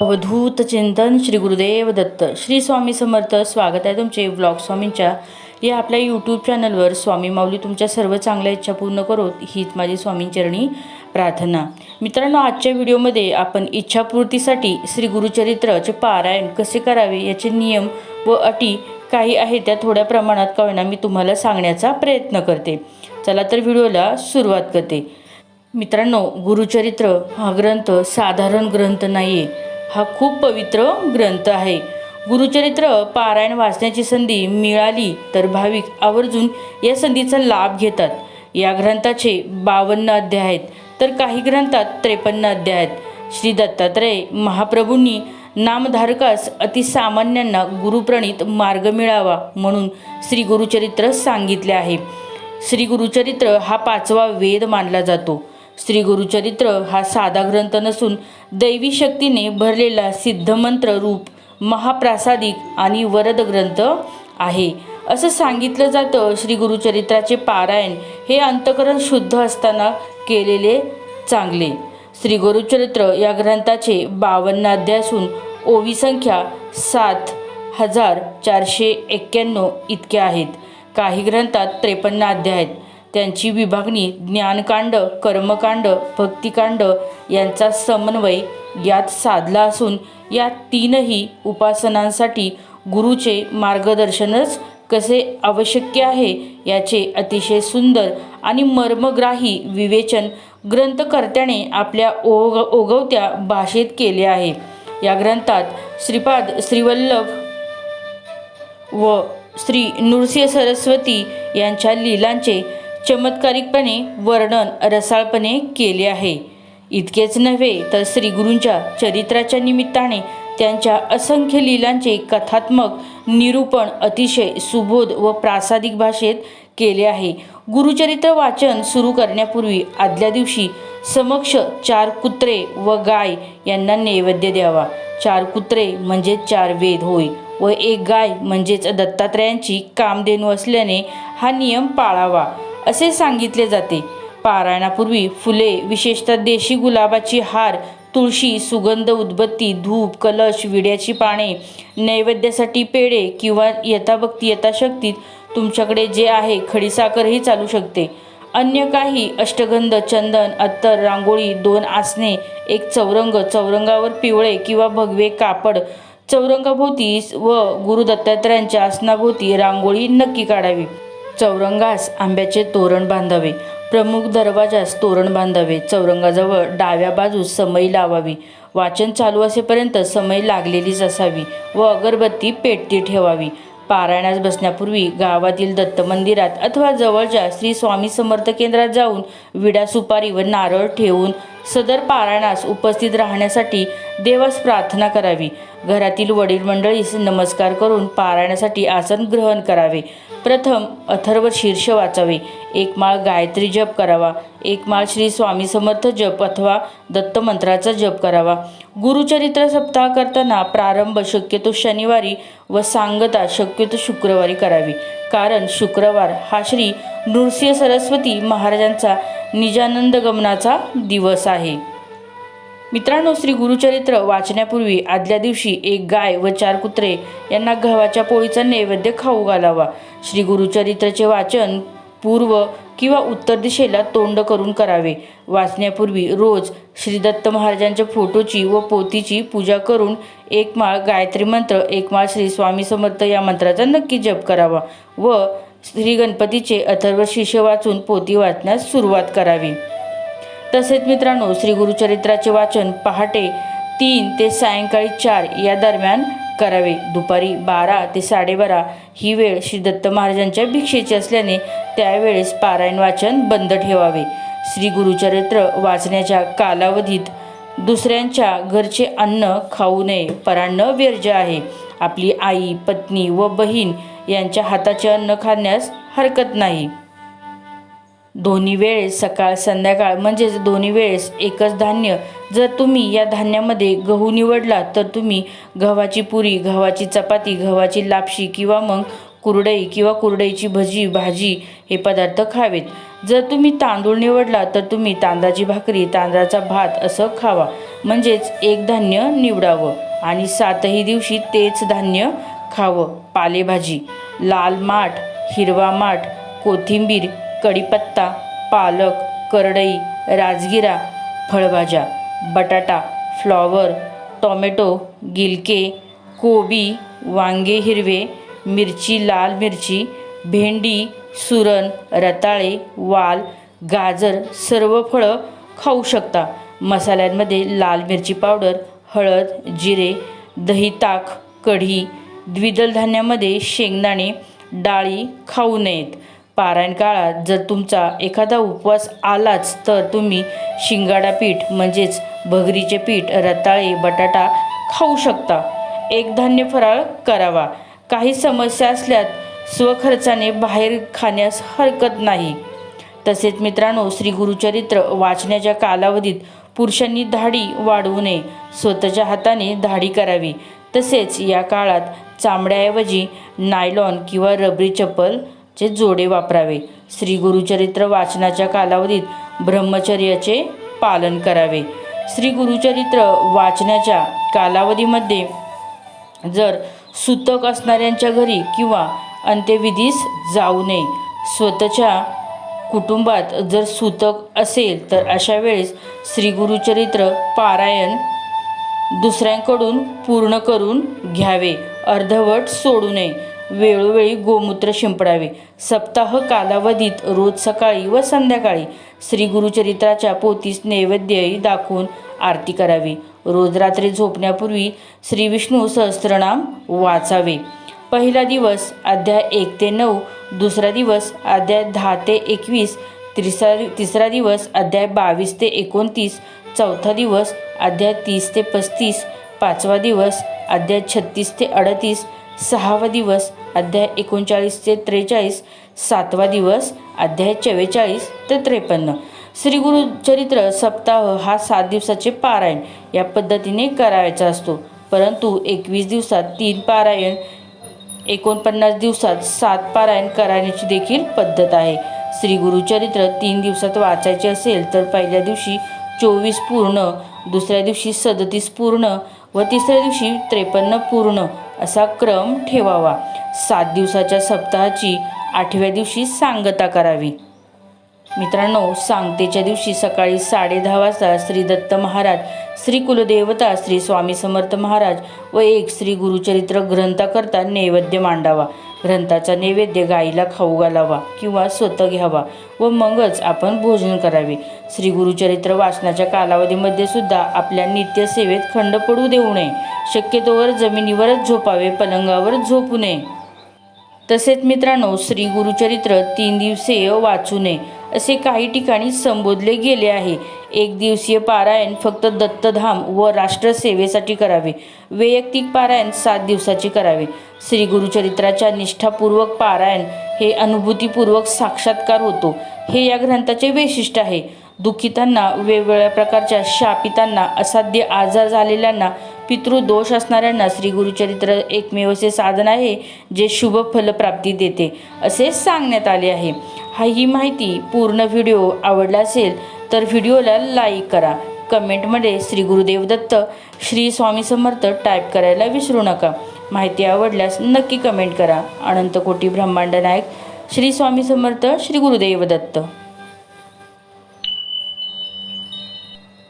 अवधूत चिंतन श्री गुरुदेव दत्त. श्री स्वामी समर्थ स्वागत आहे तुमचे व्लॉग स्वामींच्या. या आपल्या यूट्यूब चॅनलवर स्वामी माऊली तुमच्या सर्व चांगल्या इच्छा पूर्ण करोत हीच माझी स्वामींचरणी प्रार्थना. मित्रांनो आजच्या व्हिडिओमध्ये आपण इच्छापूर्तीसाठी श्री गुरुचरित्राचे पारायण कसे करावे याचे नियम व अटी काही आहे त्या थोड्या प्रमाणात कळणार मी तुम्हाला सांगण्याचा प्रयत्न करते. चला तर व्हिडिओला सुरुवात करते. मित्रांनो गुरुचरित्र हा ग्रंथ साधारण ग्रंथ नाही आहे हा खूप पवित्र ग्रंथ आहे. गुरुचरित्र पारायण वाचण्याची संधी मिळाली तर भाविक आवर्जून या संधीचा लाभ घेतात. या ग्रंथाचे बावन्न अध्याय आहेत. तर काही ग्रंथात त्रेपन्न अध्याय आहेत. श्री दत्तात्रय महाप्रभूंनी नामधारकास अतिसामान्यांना गुरुप्रणित मार्ग मिळावा म्हणून श्री गुरुचरित्र सांगितले आहे. श्री गुरुचरित्र हा पाचवा वेद मानला जातो. श्री गुरुचरित्र हा साधा ग्रंथ नसून दैवी शक्तीने भरलेला सिद्धमंत्र रूप महाप्रासादिक आणि वरद ग्रंथ आहे. असं सांगितलं जातं श्री गुरुचरित्राचे पारायण हे अंतकरण शुद्ध असताना केलेले चांगले. श्री गुरुचरित्र या ग्रंथाचे बावन्न अध्याय असून ओवी संख्या सात हजार चारशे एक्क्याण्णव इतक्या आहेत. काही ग्रंथात त्रेपन्न अध्याय आहेत. त्यांची विभागणी ज्ञानकांड कर्मकांड भक्तिकांड यांचा समन्वय यात साधला असून या तीनही उपासनांसाठी गुरुचे मार्गदर्शनच कसे आवश्यक आहे याचे अतिशय सुंदर आणि मर्मग्राही विवेचन ग्रंथकर्त्याने आपल्या ओग ओगवत्या भाषेत केले आहे. या ग्रंथात श्रीपाद श्रीवल्लभ व श्री नृसिंह सरस्वती यांच्या लीलांचे चमत्कारिकपणे वर्णन रसाळपणे केले आहे. इतकेच नव्हे तर श्रीगुरूंच्या चरित्राच्या निमित्ताने त्यांच्या असंख्य लीलांचे कथात्मक निरूपण अतिशय सुबोध व प्रासादिक भाषेत केले आहे. गुरुचरित्र वाचन सुरू करण्यापूर्वी आदल्या दिवशी समक्ष चार कुत्रे व गाय यांना नैवेद्य द्यावा. चार कुत्रे म्हणजे चार वेद होय व एक गाय म्हणजेच दत्तात्रयांची कामधेनू असल्याने हा नियम पाळावा. असे सांगितले जाते. पारायणापूर्वी फुले विशेषतः देशी गुलाबाची हार तुळशी सुगंध उदबत्ती धूप कलश विड्याची पाने नैवेद्यासाठी पेढे किंवा यथाभक्ती यथाशक्तीत तुमच्याकडे जे आहे खडीसाखरही चालू शकते. अन्य काही अष्टगंध चंदन अत्तर रांगोळी दोन आसने एक चौरंग चौरंगावर पिवळे किंवा भगवे कापड चौरंगाभोवती व गुरु दत्तात्रयांच्या आसनाभोवती रांगोळी नक्की काढावी. चौरंगास आंब्याचे तोरण बांधावे. प्रमुख दरवाजास तोरण बांधावे. चौरंगाजवळ डाव्या बाजूस समई लावावी. वाचन चालू असेपर्यंत समई लागलेलीच असावी व अगरबत्ती पेटती ठेवावी. पारायणास बसण्यापूर्वी गावातील दत्त मंदिरात अथवा जवळच्या श्री स्वामी समर्थ केंद्रात जाऊन विडा सुपारी व नारळ ठेवून सदर पारायणास उपस्थित राहण्यासाठी देवास प्रार्थना करावी. घरातील वडील मंडळीस नमस्कार करून पारायणासाठी आसन ग्रहण करावे. प्रथम अथर्व शीर्ष वाचावे. एक माळ गायत्री जप करावा. एक माळ श्री स्वामी समर्थ जप अथवा दत्तमंत्राचा जप करावा. गुरुचरित्र सप्ताह करताना प्रारंभ शक्यतो शनिवारी व सांगता शक्यतो शुक्रवारी करावी. कारण शुक्रवार हा श्री नृसिंह सरस्वती महाराजांचा निजानंद गमनाचा दिवस आहे. मित्रांनो श्री गुरुचरित्र वाचण्यापूर्वी आदल्या दिवशी एक गाय व चार कुत्रे यांना गव्हाच्या पोळीचा नैवेद्य खाऊ घालावा. श्री गुरुचरित्राचे वाचन पूर्व किंवा उत्तर दिशेला तोंड करून करावे. वाचण्यापूर्वी रोज श्री दत्त महाराजांच्या फोटोची व पोतीची पूजा करून एक माळ गायत्री मंत्र एक माळ श्री स्वामी समर्थ या मंत्राचा नक्की जप करावा व श्री गणपतीचे अथर्व शिष्य वाचून पोती वाचण्यास सुरुवात करावी. तसेच मित्रांनो श्री गुरुचरित्राचे वाचन पहाटे तीन ते सायंकाळी चार या दरम्यान करावे. दुपारी बारा ते साडेबारा ही वेळ श्री दत्त महाराजांच्या भिक्षेची असल्याने त्यावेळेस पारायण वाचन बंद ठेवावे. श्री गुरुचरित्र वाचण्याच्या कालावधीत दुसऱ्यांच्या घरचे अन्न खाऊ नये परान्न व्यर्ज आहे. आपली आई पत्नी व बहीण यांच्या हाताचे अन्न खाण्यास हरकत नाही. दोन्ही वेळेस सकाळ संध्याकाळ म्हणजेच दोन्ही वेळेस एकच धान्य. जर तुम्ही या धान्यामध्ये गहू निवडला तर तुम्ही गव्हाची पुरी गव्हाची चपाती गव्हाची लापशी किंवा मग कुरडई किंवा कुरडईची भजी भाजी हे पदार्थ खावेत. जर तुम्ही तांदूळ निवडला तर तुम्ही तांदळाची भाकरी तांदळाचा भात असं खावा. म्हणजेच एक धान्य निवडावं. आणि सातही दिवशी तेच धान्य खावं. पालेभाजी लाल माठ हिरवा माठ कोथिंबीर कढीपत्ता पालक करडई राजगिरा फळभाज्या बटाटा फ्लॉवर टॉमॅटो गिलके कोबी वांगे हिरवे मिरची लाल मिरची भेंडी सुरण रताळे वाल गाजर सर्व फळं खाऊ शकता. मसाल्यांमध्ये लाल मिरची पावडर हळद जिरे दही ताक कढी द्विदल धान्यामध्ये शेंगदाणे डाळी खाऊ नयेत. पारायण काळात जर तुमचा एखादा उपवास आलाच तर तुम्ही शिंगाडा पीठ म्हणजेच भगरीचे पीठ रताळे बटाटा खाऊ शकता. एक धान्य फराळ करावा. काही समस्या असल्यास स्वखर्चाने बाहेर खाण्यास हरकत नाही. तसेच मित्रांनो श्री गुरुचरित्र वाचण्याच्या कालावधीत पुरुषांनी धाडी वाढवू नये. स्वतःच्या हाताने धाडी करावी. तसेच या काळात चामड्याऐवजी नायलॉन किंवा रबरी चप्पलचे जोडे वापरावे. श्री गुरुचरित्र वाचनाच्या कालावधीत ब्रह्मचर्याचे पालन करावे. श्री गुरुचरित्र वाचण्याच्या कालावधीमध्ये जर सुतक असणाऱ्यांच्या घरी किंवा अंत्यविधीस जाऊ नये. स्वतःच्या कुटुंबात जर सुतक असेल तर अशा वेळेस श्री गुरुचरित्र पारायण दुसऱ्यांकडून पूर्ण करून घ्यावे. अर्धवट सोडू नये. वेळोवेळी गोमूत्र शिंपडावे. सप्ताह कालावधीत रोज सकाळी व संध्याकाळी श्री गुरुचरित्राच्या पोतीस नैवेद्यही दाखवून आरती करावी. रोज रात्री झोपण्यापूर्वी श्रीविष्णू सहस्त्रनाम वाचावे. पहिला दिवस अध्याय एक ते नऊ. दुसरा दिवस अध्याय दहा ते एकवीस. तिसरा तिसरा दिवस अध्याय बावीस ते एकोणतीस. चौथा दिवस अध्याय तीस ते पस्तीस. पाचवा दिवस अध्याय छत्तीस ते अडतीस. सहावा दिवस अध्याय एकोणचाळीस ते त्रेचाळीस. सातवा दिवस अध्याय चव्वेचाळीस ते त्रेपन्न. श्री गुरुचरित्र सप्ताह हा सात दिवसाचे पारायण या पद्धतीने करायचा असतो. परंतु एकवीस दिवसात तीन पारायण एकोणपन्नास दिवसात सात पारायण करण्याची देखील पद्धत आहे. श्री गुरुचरित्र तीन दिवसात वाचायचे असेल तर पहिल्या दिवशी चोवीस पूर्ण दुसऱ्या दिवशी सदतीस पूर्ण व तिसऱ्या दिवशी त्रेपन्न पूर्ण असा क्रम ठेवावा. सात दिवसाच्या सप्ताहाची आठव्या दिवशी सांगता करावी. मित्रांनो सांगतेच्या दिवशी सकाळी साडेदहा वाजता श्री दत्त महाराज श्री कुलदेवता श्री स्वामी समर्थ महाराज व एक श्री गुरुचरित्र ग्रंथाकरता नैवेद्य मांडावा. ग्रंथाचा नैवेद्य गाईला खाऊ घालावा किंवा स्वतः घ्यावा व मगच आपण भोजन करावे. श्री गुरुचरित्र वाचनाच्या कालावधीमध्ये सुद्धा आपल्या नित्यसेवेत खंड पडू देऊ नये. शक्यतोवर जमिनीवरच झोपावे पलंगावर झोपू नये. तसेच मित्रांनो श्री गुरुचरित्र तीन दिवसीय वाचू नये. असे काही ठिकाणी संबोधले गेले आहे. एक दिवसीय पारायण फक्त दत्तधाम व राष्ट्रसेवेसाठी करावे. वैयक्तिक पारायण सात दिवसाची करावे. श्री गुरुचरित्राच्या निष्ठापूर्वक पारायण हे अनुभूतीपूर्वक साक्षात्कार होतो. हे या ग्रंथाचे वैशिष्ट्य आहे. दुःखितांना वेगवेगळ्या प्रकारच्या शापितांना असाध्य आजार झालेल्यांना पितृदोष असणाऱ्यांना श्री गुरुचरित्र एकमेव असे साधन आहे जे शुभ फलप्राप्ती देते असे सांगण्यात आले आहे. हा ही माहिती पूर्ण व्हिडिओ आवडला असेल तर व्हिडिओला लाईक करा. कमेंटमध्ये श्री गुरुदेव दत्त श्री स्वामी समर्थ टाईप करायला विसरू नका. माहिती आवडल्यास नक्की कमेंट करा. अनंतकोटी ब्रह्मांड नायक श्री स्वामी समर्थ श्री गुरुदेव दत्त.